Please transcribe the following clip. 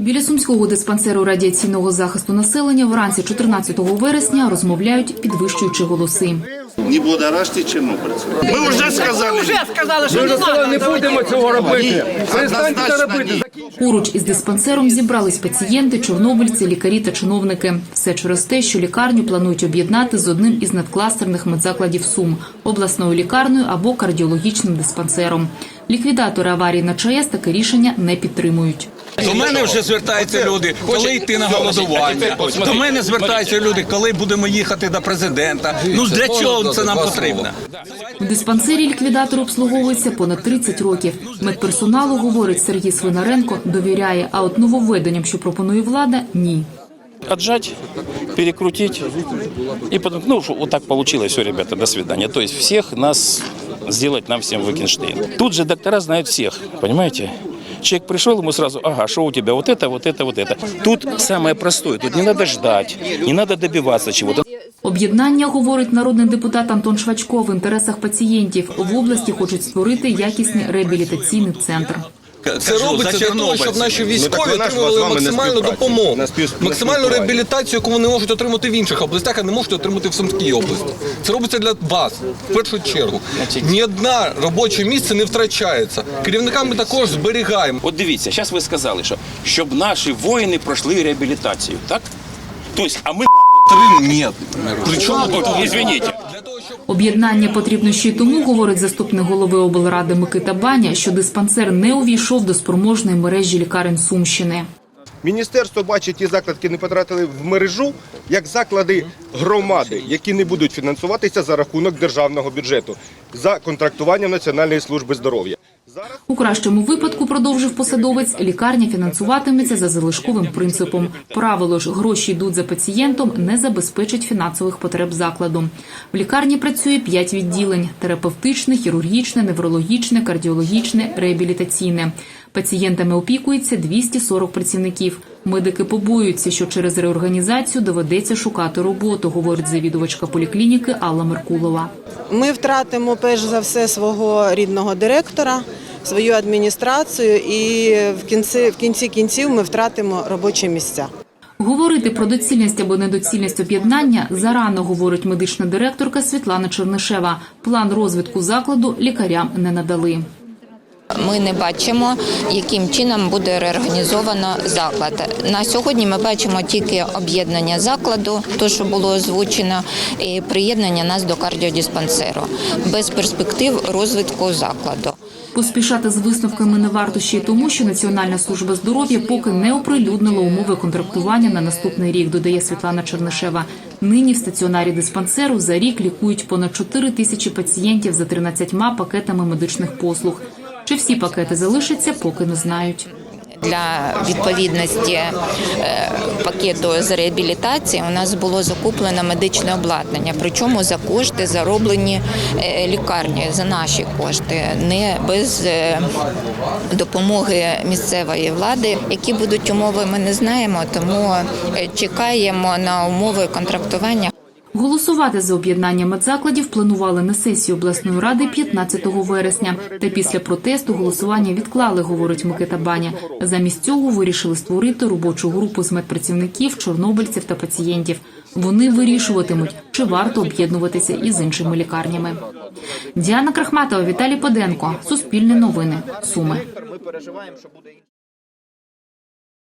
Біля сумського диспансеру радіаційного захисту населення вранці 14 вересня розмовляють, підвищуючи голоси. Не будоражьте чорнобильців. Ми вже сказали. Вже сказали, що Ми не сказали, не будемо цього робити. Перестаньте це робити. Поруч із диспансером зібрались пацієнти, чорнобильці, лікарі та чиновники. Все через те, що лікарню планують об'єднати з одним із надкластерних медзакладів Сум обласною лікарнею або кардіологічним диспансером. Ліквідатори аварії на ЧАЕС таке рішення не підтримують. До мене вже звертаються люди, коли йти на голодування. До мене звертаються люди, коли будемо їхати до президента. Ну для чого це нам потрібно? У диспансері ліквідатор обслуговується понад 30 років. Медперсоналу, говорить Сергій Свинаренко, довіряє, а от нововведенням, що пропонує влада, ні. отжать, перекрутить. И потом, ну, вот так получилось, все, ребята, до свидания. То есть всех нас сделать нам всем Викинштейн. Тут же доктора знают всех, понимаете? Человек пришел, ему сразу, ага, что у тебя, вот это, вот это, вот это. Тут самое простое, тут не надо ждать, не надо добиваться чего-то. Об'єднання, говорить народний депутат Антон Швачко, в інтересах пацієнтів в області хочуть створити якісний реабілітаційний центр. Це робиться для того, щоб наші військові Ну, так отримували максимальну допомогу, максимальну реабілітацію, яку вони можуть отримати в інших областях, а не можуть отримати в Сумській області. Це робиться для вас в першу чергу. Ні одне робоче місце не втрачається. Керівникам ми також зберігаємо. От дивіться, зараз ви сказали, що щоб наші воїни пройшли реабілітацію, так? Тобто, а ми Ні. Причому тут, извините. Об'єднання потрібно ще й тому, говорить заступник голови облради Микита Баня, що диспансер не увійшов до спроможної мережі лікарень Сумщини. Міністерство бачить ті заклади, які не потратили в мережу, як заклади громади, які не будуть фінансуватися за рахунок державного бюджету за контрактуванням Національної служби здоров'я. У кращому випадку, продовжив посадовець, лікарня фінансуватиметься за залишковим принципом. Правило ж, гроші йдуть за пацієнтом, не забезпечить фінансових потреб закладу. В лікарні працює п'ять відділень: терапевтичне, хірургічне, неврологічне, кардіологічне, реабілітаційне. Пацієнтами опікується 240 працівників. Медики побоюються, що через реорганізацію доведеться шукати роботу, говорить завідувачка поліклініки Алла Меркулова. Ми втратимо перш за все свого рідного директора, свою адміністрацію, і в кінці в кінці кінців ми втратимо робочі місця. Говорити про доцільність або недоцільність об'єднання зарано, говорить медична директорка Світлана Чернишева. План розвитку закладу лікарям не надали. Ми не бачимо, яким чином буде реорганізовано заклад. На сьогодні ми бачимо тільки об'єднання закладу, то що було озвучено, і приєднання нас до кардіодиспансеру без перспектив розвитку закладу. Поспішати з висновками не варто ще й тому, що Національна служба здоров'я поки не оприлюднила умови контрактування на наступний рік, додає Світлана Чернишева. Нині в стаціонарі диспансеру за рік лікують понад 4 тисячі пацієнтів за 13 пакетами медичних послуг. Чи всі пакети залишаться, поки не знають. Для відповідності е, пакету з реабілітації у нас було закуплено медичне обладнання, причому за кошти зароблені е, лікарні за наші кошти, не без е, допомоги місцевої влади. Які будуть умови, ми не знаємо, тому чекаємо на умови контрактування. Голосувати за об'єднання медзакладів планували на сесії обласної ради 15 вересня. Та після протесту голосування відклали, говорить Микита Баня. Замість цього вирішили створити робочу групу з медпрацівників, чорнобильців та пацієнтів. Вони вирішуватимуть, чи варто об'єднуватися із іншими лікарнями. Діана Крахматова, Віталій Поденко, Суспільне новини, Суми.